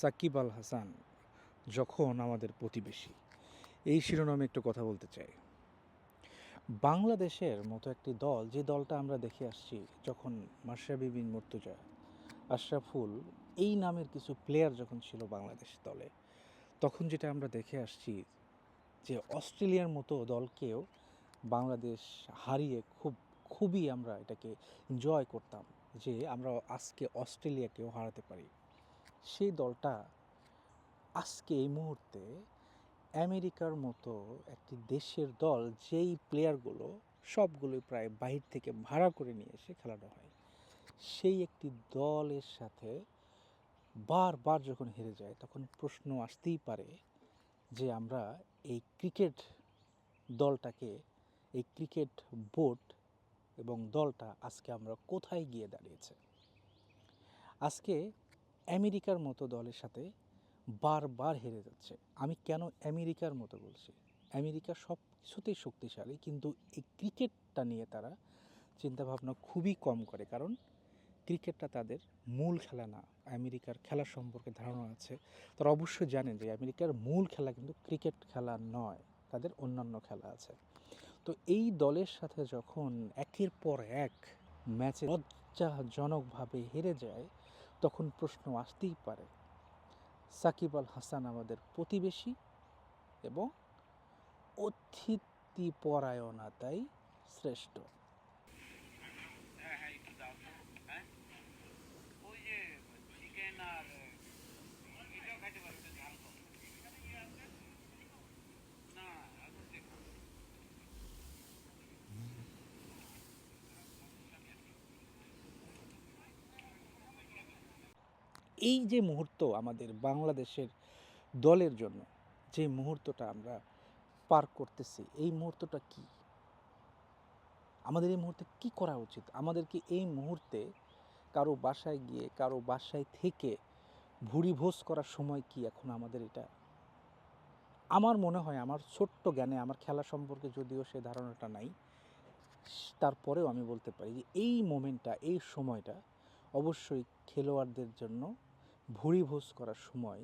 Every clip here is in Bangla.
সাকিব আল হাসান যখন আমাদের প্রতিবেশী। এই শিরোনামে একটু কথা বলতে চাই। বাংলাদেশের মতো একটি দল, যে দলটা আমরা দেখে আসছি যখন মাশরাফি বিন মুর্তজা আশরাফুল এই নামের কিছু প্লেয়ার যখন ছিল বাংলাদেশ দলে, তখন যেটা আমরা দেখে আসছি যে অস্ট্রেলিয়ার মতো দলকেও বাংলাদেশ হারিয়ে খুব, খুবই আমরা এটাকে এনজয় করতাম যে আমরা আজকে অস্ট্রেলিয়াকেও হারাতে পারি। সেই দলটা আজকে এই মুহূর্তে আমেরিকার মতো একটি দেশের দল, যেই প্লেয়ারগুলো সবগুলোই প্রায় বাহির থেকে ভাড়া করে নিয়ে এসে খেলানো হয়। সেই একটি দলের সাথে বারবার যখন হেরে যায়, তখন প্রশ্ন আসতেই পারে যে আমরা এই ক্রিকেট দলটাকে, এই ক্রিকেট বোর্ড এবং দলটা আজকে আমরা কোথায় গিয়ে দাঁড়িয়েছে? আজকে আমেরিকার মতো দলের সাথে বারবার হেরে যাচ্ছে। আমি কেন আমেরিকার মতো বলছি? আমেরিকা সব কিছুতেই শক্তিশালী, কিন্তু এই ক্রিকেটটা নিয়ে তারা চিন্তাভাবনা খুবই কম করে, কারণ ক্রিকেটটা তাদের মূল খেলা না। আমেরিকার খেলা সম্পর্কে ধারণা আছে। তারা অবশ্যই জানেন যে আমেরিকার মূল খেলা কিন্তু ক্রিকেট খেলা নয়, তাদের অন্যান্য খেলা আছে। তো এই দলের সাথে যখন একের পর এক ম্যাচে লজ্জাজনকভাবে হেরে যায় তখন প্রশ্ন আসতেই পারে। সাকিব আল হাসান আমাদের প্রতিবেশী এবং অতিথি পরায়ণতাই শ্রেষ্ঠ হ্যাঁ হ্যাঁ একটু দাও তো হ্যাঁ ওই যে চিকেন আর এটাও খাইতে পারবে একটু ঝাল কম না এখন দেখো এই যে মুহূর্ত আমাদের বাংলাদেশের দলের জন্য, যে মুহূর্তটা আমরা পার করতেছি, এই মুহূর্তটা কি? আমাদের এই মুহূর্তে কি করা উচিত? আমাদেরকে এই মুহূর্তে কারও বাসায় গিয়ে, কারও বাসায় থেকে ভুড়ি ভোজ করার সময় কি এখন আমাদের এটা? আমার মনে হয়, আমার ছোট্ট জ্ঞানে, আমার খেলা সম্পর্কে যদিও সে ধারণাটা নাই, তারপরেও আমি বলতে পারি যে এই মোমেন্টটা, এই সময়টা অবশ্যই খেলোয়াড়দের জন্য ভুড়ি ভোজ করার সময়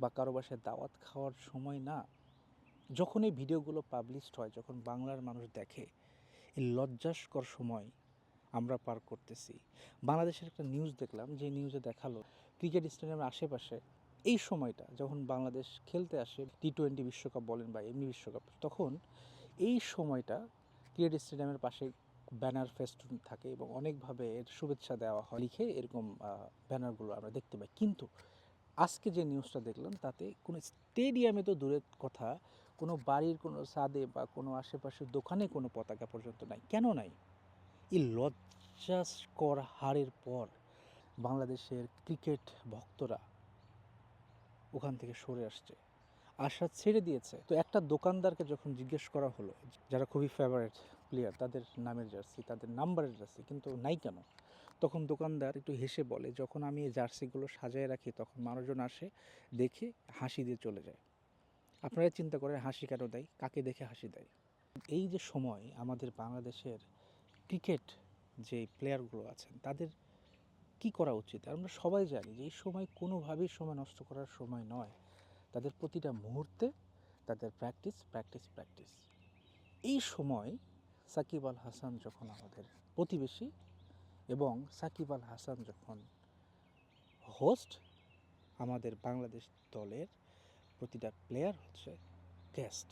বা কারও বাসায় দাওয়াত খাওয়ার সময় না, যখন এই ভিডিওগুলো পাবলিশড হয়, যখন বাংলার মানুষ দেখে, এই লজ্জাস্কর সময় আমরা পার করতেছি। বাংলাদেশের একটা নিউজ দেখলাম, যে নিউজে দেখাল ক্রিকেট স্টেডিয়ামের আশেপাশে, এই সময়টা যখন বাংলাদেশ খেলতে আসে টি টোয়েন্টি বিশ্বকাপ বলেন বা এমনি বিশ্বকাপ, তখন এই সময়টা ক্রিকেট স্টেডিয়ামের পাশে ব্যানার ফেস্টুন থাকে এবং অনেকভাবে এর শুভেচ্ছা দেওয়া হয়। লিখে এরকম ব্যানারগুলো আমরা দেখতে পাই। কিন্তু আজকে যে নিউজটা দেখলাম, তাতে কোনো স্টেডিয়ামে তো দূরের কথা, কোনো বাড়ির, কোনো ছাদে বা কোনো আশেপাশের দোকানে কোনো পতাকা পর্যন্ত নাই। কেন নাই? এই লজ্জাস্কর হারের পর বাংলাদেশের ক্রিকেট ভক্তরা ওখান থেকে সরে আসছে। আশা ছেড়ে দিয়েছে। তো একটা দোকানদারকে যখন জিজ্ঞেস করা হলো, যারা খুবই ফেভারিট প্লেয়ার তাদের নামের জার্সি তাদের নাম্বারের জার্সি কিন্তু নাই কেন? তখন দোকানদার একটু হেসে বলে, যখন আমি এই জার্সিগুলো সাজায় রাখি, তখন মানুষজন আসে, দেখে হাসি দিয়ে চলে যায়। আপনারা চিন্তা করেন, হাসি কেন দেয়? কাকে দেখে হাসি দেয়? এই যে সময় আমাদের বাংলাদেশের ক্রিকেট যে প্লেয়ারগুলো আছেন, তাদের কি করা উচিত? আমরা সবাই জানি যে এই সময় কোনোভাবেই সময় নষ্ট করার সময় নয়। তাদের প্রতিটা মুহূর্তে তাদের প্র্যাকটিস প্র্যাকটিস প্র্যাকটিস এই সময় সাকিব আল হাসান যখন আমাদের প্রতিবেশী এবং সাকিব আল হাসান যখন হোস্ট আমাদের বাংলাদেশ দলের প্রতিটা প্লেয়ার হচ্ছে গেস্ট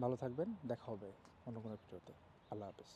ভালো থাকবেন, দেখা হবে অন্য কোনো ভিডিওতে। আল্লাহ হাফেজ।